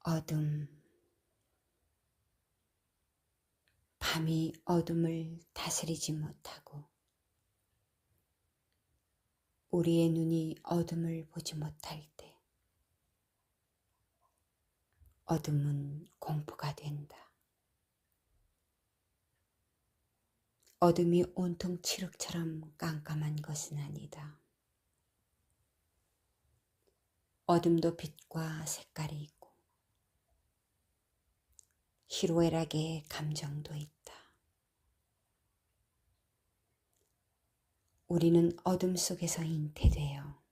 어둠. 밤이 어둠을 다스리지 못하고 우리의 눈이 어둠을 보지 못할 때 어둠은 공포가 된다. 어둠이 온통 칠흑처럼 깜깜한 것은 아니다. 어둠도 빛과 색깔이 있고 희로애락의 감정도 있다. 우리는 어둠 속에서 잉태되어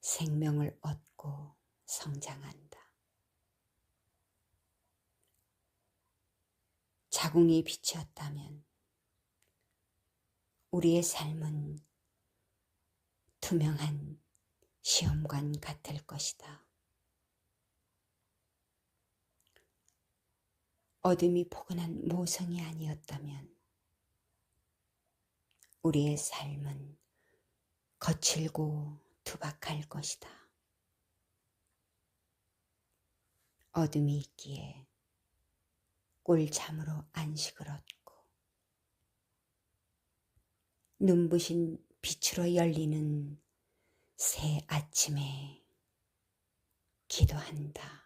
생명을 얻고 성장한다. 자궁이 빛이었다면 우리의 삶은 투명한 시험관 같을 것이다. 어둠이 포근한 모성이 아니었다면 우리의 삶은 거칠고 투박할 것이다. 어둠이 있기에 꿀잠으로 안식을 얻고 눈부신 빛으로 열리는 새 아침에 기도한다.